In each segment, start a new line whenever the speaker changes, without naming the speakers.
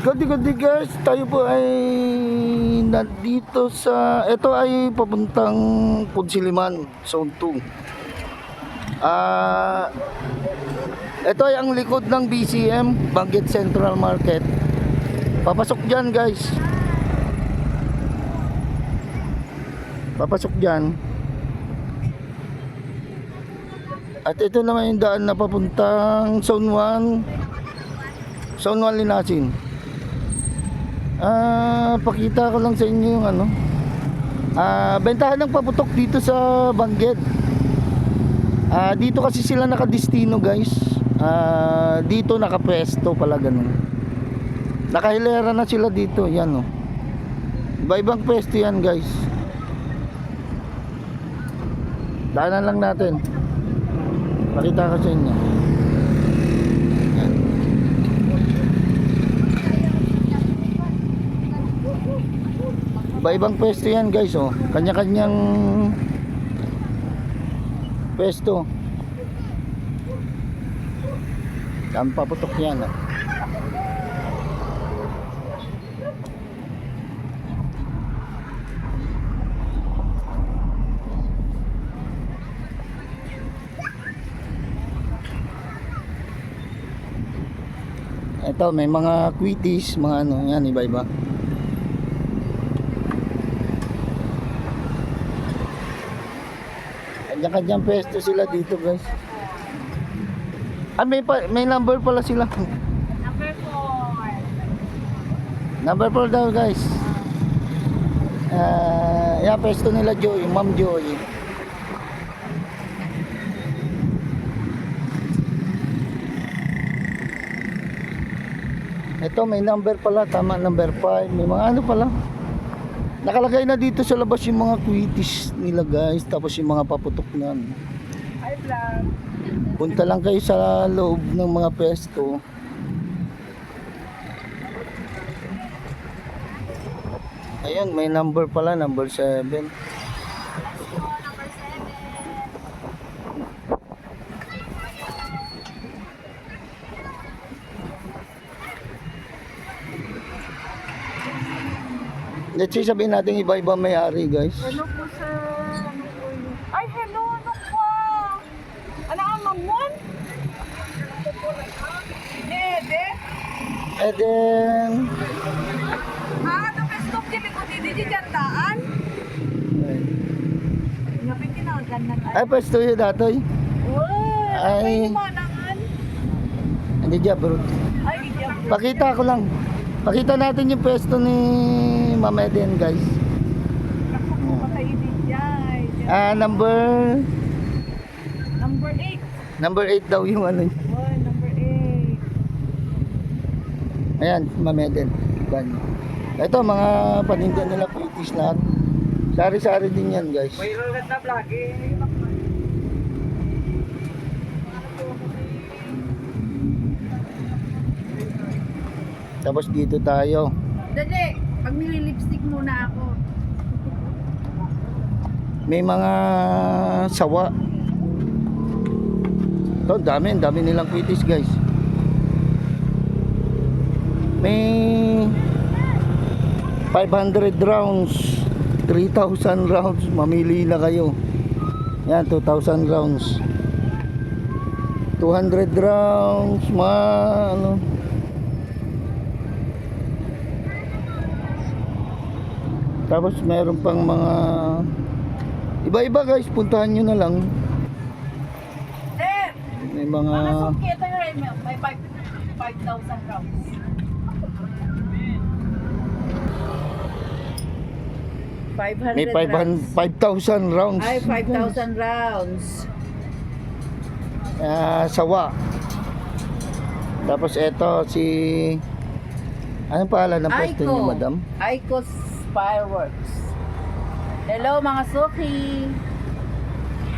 Gadi-gadi guys, tayo po ay nandito sa, ito ay papuntang Punsiliman, Zone 2. Ah, ito ay ang likod ng BCM, Banggit Central Market. Papasok dyan guys. Papasok dyan. At ito naman yung daan na papuntang Zone 1, Zone 1 Linasin. Ah, pakita ko lang sa inyo yung ano. Ah, bentahan ng paputok dito sa Bangged. Ah, dito kasi sila nakadestino, guys. Ah, dito nakapwesto pala ganun. Nakahilera na sila dito, yan oh. Iba-ibang pwesto yan, guys. Daanan lang natin. Pakita ko sa inyo. Iba-ibang pwesto yan guys oh. Kanya-kanyang pwesto. Yan paputok yan oh. Ito may mga quitties, mga ano yan iba-iba. Kanya-kanyang pwesto sila dito guys. Ah, may, pa, may number pala sila.
Number 4.
Number 4 daw guys. Ah, yan pwesto nila Joy, Ma'am Joy. Ito may number pala, tama number 5. May mga ano pala. Nakalagay na dito sa labas yung mga quitties nila guys, tapos yung mga paputok na. ano.
Hi, vlog.
Punta lang kayo sa loob ng mga pesto. Ayun, may number pala, number 7. Let's say sabihin natin iba-iba may-ari guys.
Hello po, sir. Ano po yun? Ay, hello. Ano po? Ano ang mamon?
And then,
Ah, ano ka stop di ko di di jantaan? Ngapit kinagan na
ay pwesto yun datoy.
Wow,
Ay. Hindi dyan bro.
Ay.
Pakita ko lang. Pakita natin yung pwesto ni Mama Eden guys.
Naku po, patay din dyan.
Ah, number
Number 8.
number 8 daw yung ano.
Wow, number 8.
Ayan, Mama Eden. Yan. Ito mga paninda nila British lahat. Sari-sari din yan guys.
May rolat na vlog eh.
Tapos dito tayo.
Dali, pag nililipstick muna ako.
May mga sawa. Ito, dami, dami nilang quitis guys. May 500 rounds, 3,000 rounds, mamili na kayo. Yan, 2,000 rounds. 200 rounds, mga ano. Tapos meron pang mga Iba-iba guys, puntahan nyo na lang.
Sir,
May mga...
yun, may 5,000 rounds.
May 500 5,000 rounds.
Ay, 5,000 rounds.
Ah, sawa. Tapos eto si... Anong pangalan ng pwesto niyo, madam?
Aicos Fireworks. Hello mga suki.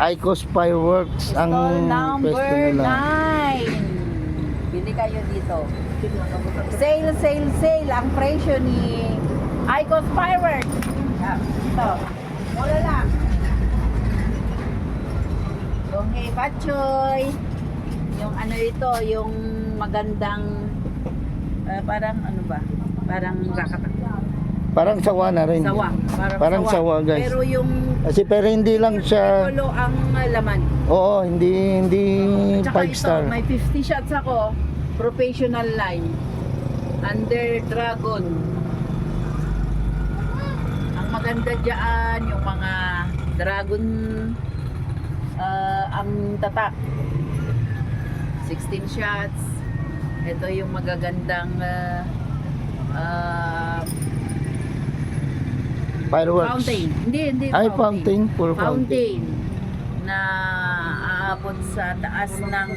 Icos Fireworks ang
Stall
pwesto
number
nila.
9. Bili kayo dito. Sale, sale, sale. Ang presyo ni Icos Fireworks. Ah, Ito. Mula lang. Yung Hey Pachoy. Yung ano ito, yung magandang Ah, parang ano ba? Parang kakatak.
Parang sawa na rin.
Sawa. Parang,
Parang sawa, guys.
Pero yung
Kasi pero hindi lang siya,
Polo ang ah, laman.
oo, hindi, hindi
Tsaka
5 star.
ito, may 50 shots ako. Professional line. Under Dragon. Ang maganda dyan, yung mga Dragon ah, ang tatak. 16 shots. Ito yung magagandang ah, ah,
Fireworks.
fountain. Hindi, hindi
Ay, fountain. Puro fountain.
fountain na aabot sa taas ng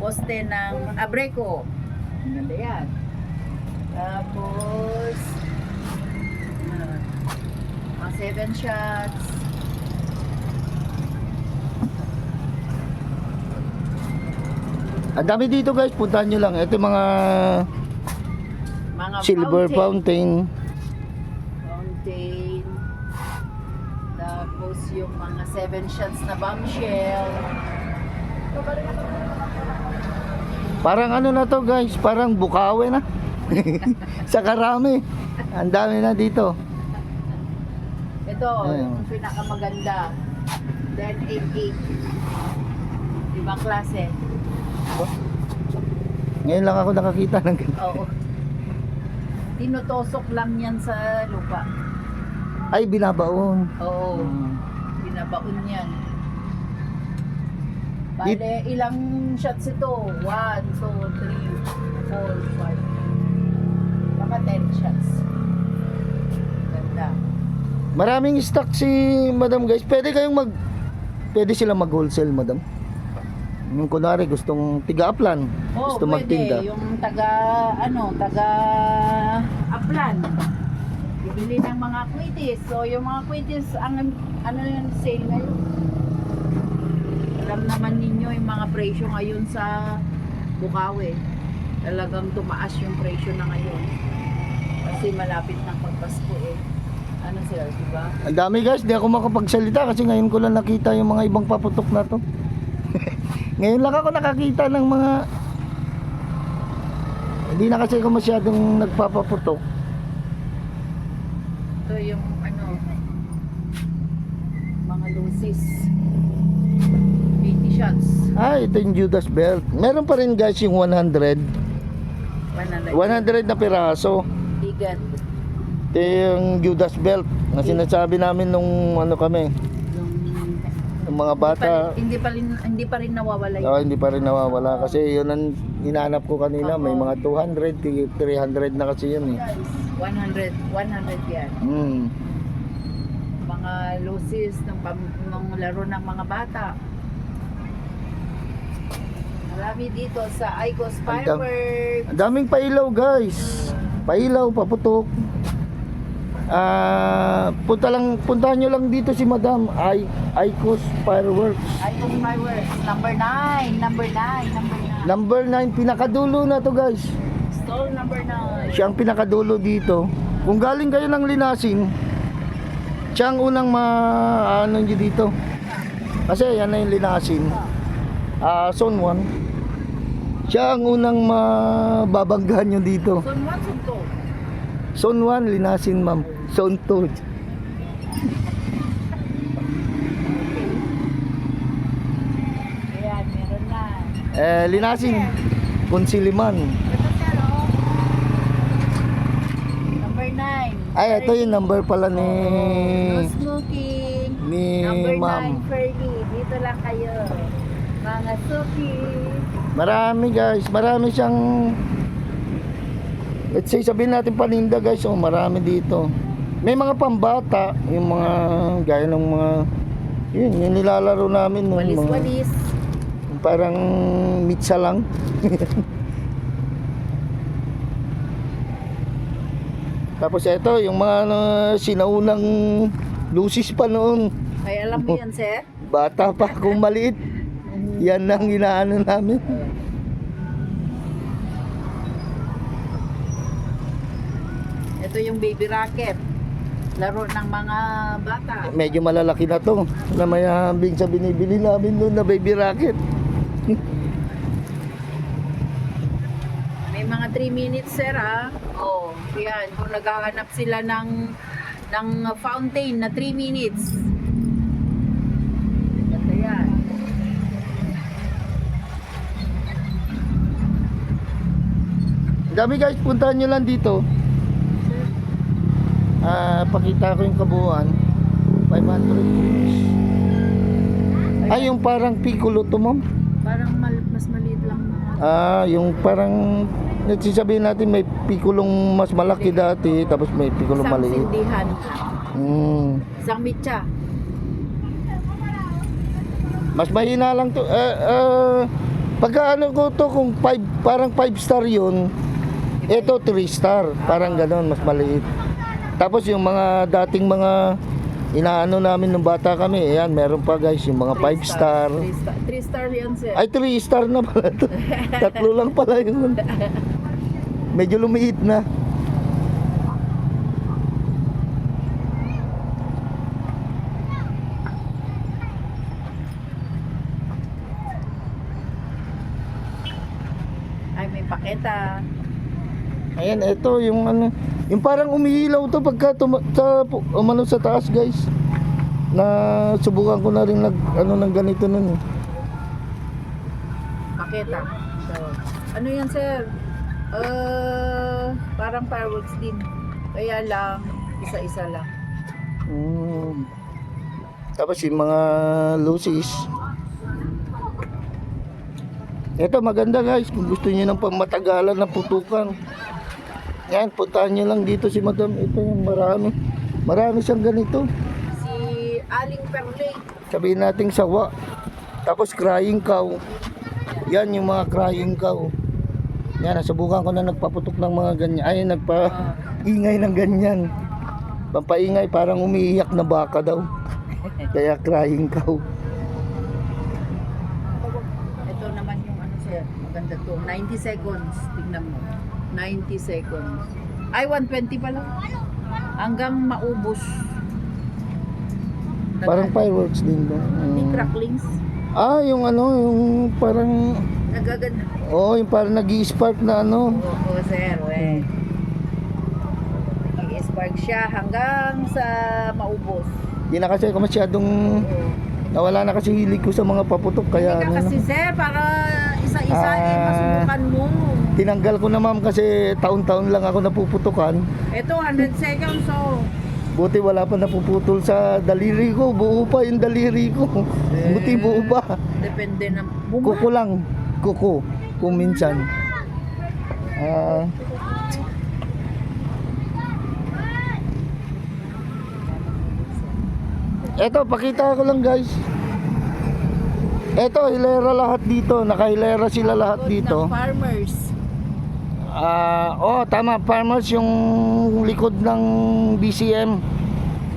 poste ng Abreco. Ganda yan. Tapos, ah, mga seven shots.
Ang dami dito guys, puntahan nyo lang. Ito yung mga
Mga
silver
fountain.
fountain.
7 shots na bombshell.
Parang ano na to guys, parang bukawe na. Sa karami. Ang dami na dito.
Ito,
Ayun.
yung pinakamaganda. Then 8-8. Ibang klase.
Ngayon lang ako nakakita ng ganito.
Oo. Tinutosok lang yan sa lupa.
Ay, binabaon.
Oo.
Hmm.
Binabaon yan. Bale, ilang shots ito? 1, 2, 3, 4, 5. Baka 10 shots. Ganda.
Maraming stock si Madam guys. Pwede kayong mag Pwede sila mag-wholesale, Madam. Yung kunwari gustong tiga-uplan,
Oh,
gusto
pwede.
magtinda.
Yung taga, ano, taga Aplan. Bibili ng mga kwitis. So, yung mga kwitis, ang ano yung sale ngayon? Alam naman ninyo yung mga presyo ngayon sa Bukawi. Talagang tumaas yung presyo na ngayon. Kasi malapit ng pagpasko eh. Ano sir, di ba?
Ang dami guys, di ako makapagsalita kasi ngayon ko lang nakita yung mga ibang paputok na to. ngayon lang ako nakakita ng mga hindi na kasi ako masyadong nagpapaputok.
Yung ano, mga lucis. 80 shots.
Ah, ito yung Judas Belt. Meron pa rin guys yung 100.
100.
100 na piraso.
Bigat.
Ito yung Judas Belt na sinasabi namin nung ano kami,
Yung,
ng mga bata.
Hindi pa, rin, hindi pa rin nawawala yun.
Oh, hindi pa rin nawawala kasi yun ang hinanap ko kanina. May mga 200, 300 na kasi yun eh.
100, 100 yan.
Hmm.
Mga lucis ng, pam, ng laro ng mga bata. Marami dito sa Icos
Ang dam-
Fireworks.
Ang daming pailaw guys. Pailaw, paputok. Ah, punta lang puntahan nyo lang dito si Madam I Icos Fireworks.
Icos Fireworks. Number 9. Number 9. Number 9.
Number 9 pinakadulo na to guys.
Stall number 9.
Siya ang pinakadulo dito. Kung galing kayo ng Linasin, siya ang unang ma ano nyo dito. Kasi yan na yung Linasin. Ah, zone 1. Siya ang unang mababanggahan nyo dito.
So, what's ito?
Zone 1, Linasin ma'am. Zone 2.
Ayan, meron na.
Eh, Linasin. Kunsiliman.
Ito sir, oh. Number 9.
Ay, ito yung number pala ni...
No smoking.
Ni
Number
ma'am.
9, Fergie. Dito lang kayo. Mga suki.
Marami guys, marami siyang Let's say sabihin natin paninda guys, oh marami dito. May mga pambata, yung mga gaya ng mga yun, yung nilalaro namin nung mga
Walis-walis.
parang mitsa lang. Tapos ito, yung mga ano, sinaunang lusis pa noon.
Ay, alam mo yan, sir?
Bata pa kung maliit. Yan ang inaano namin.
Ito yung baby rocket. Laro ng mga bata.
Medyo malalaki na to. Na may hambing sa binibili namin noon na baby rocket.
May mga 3 minutes, sir, ah. Oh, yan. Kung naghahanap sila ng ng fountain na 3 minutes. Ganda yan.
Dami guys, puntahan nyo lang dito. Ah, pakita ko yung kabuuan. 500 rupees. Ay, yung parang piccolo to, ma'am.
Parang mal- mas maliit lang.
Ah, yung parang nagsasabihin natin may pikulong mas malaki dati tapos may pikulong
Isang
maliit.
sindihan.
Hmm.
Isang mitya.
Mas mahina lang to. Eh, eh, pagka ano ko to kung five, parang 5 star yun, ito 3 star. Parang ganon, mas maliit. Tapos yung mga dating mga inaano namin nung bata kami, ayan, meron pa guys, yung mga 5 star.
3 star. 3 star yan, sir.
Ay, 3 star na pala to. Tatlo lang pala yun. Medyo lumiit na.
Ay, may paketa.
Ayan, ito yung ano, yung parang umihilaw to pagka tuma- sa umano sa taas, guys. Na subukan ko na rin nag ano ng ganito nun. eh.
Paketa. So, ano yan, sir? Uh, parang fireworks din. Kaya lang, isa-isa lang.
Mm. Tapos yung mga lucis. Ito maganda guys, kung gusto niyo ng pamatagalan na putukan. Yan, puntahan niyo lang dito si Madam. Ito yung marami. Marami siyang ganito.
Si Aling Perle.
sabihin nating sawa tapos crying cow yan yung mga crying cow yan nasubukan ko na nagpaputok ng mga ganyan ay nagpa ingay ng ganyan pampaingay parang umiiyak na baka daw kaya crying cow
Ito naman yung ano, sir. Maganda to. 90 seconds. Tingnan mo. 90 seconds. Ay, 120 pa lang. Hanggang maubos.
parang fireworks din ba
Hindi
Mm.
cracklings.
ah yung ano yung parang
Nagaganda.
oh yung parang nag spark na ano
Oo, sir. Eh. I-spark siya hanggang sa maubos.
di na kasi ako masyadong
Oo.
nawala na kasi hilig ko sa mga paputok kaya
Hindi ka
ano,
kasi, sir, para isa-isa eh,
Ah.
masubukan mo.
tinanggal ko na ma'am kasi taon-taon lang ako napuputukan
Ito, 100 seconds, oh.
Buti wala pa napuputol sa daliri ko. Buo pa yung daliri ko. Buti buo pa.
Depende ng bunga.
Kuko lang. Kuko. Kung minsan. Ah. eto, pakita ko lang guys. Eto, hilera lahat dito. Nakahilera sila lahat dito.
farmers.
Ah, oh, tama, farmers yung likod ng BCM.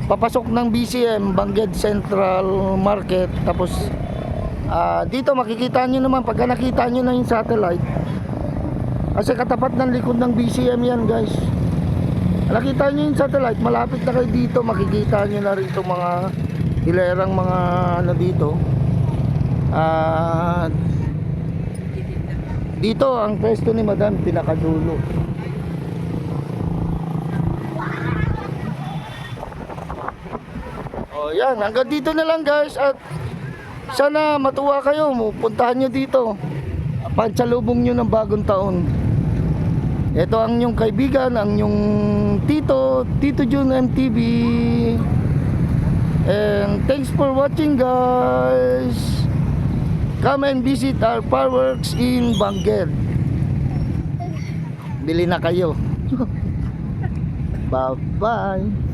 Papasok ng BCM, Bangged Central Market. Tapos ah, dito makikita nyo naman pagka nakita nyo na yung satellite. Kasi katapat ng likod ng BCM yan, guys. Nakita nyo yung satellite, malapit na kayo dito, makikita nyo na rito mga hilerang mga ano dito. Ah, dito ang pwesto ni Madam pinakadulo. Oh, yan, hanggang dito na lang guys at sana matuwa kayo, puntahan nyo dito. Pansalubong nyo ng bagong taon. Ito ang yung kaibigan, ang yung tito, Tito Jun MTV. And thanks for watching guys. Come and visit our fireworks in Bangged. Bili na kayo. Bye-bye.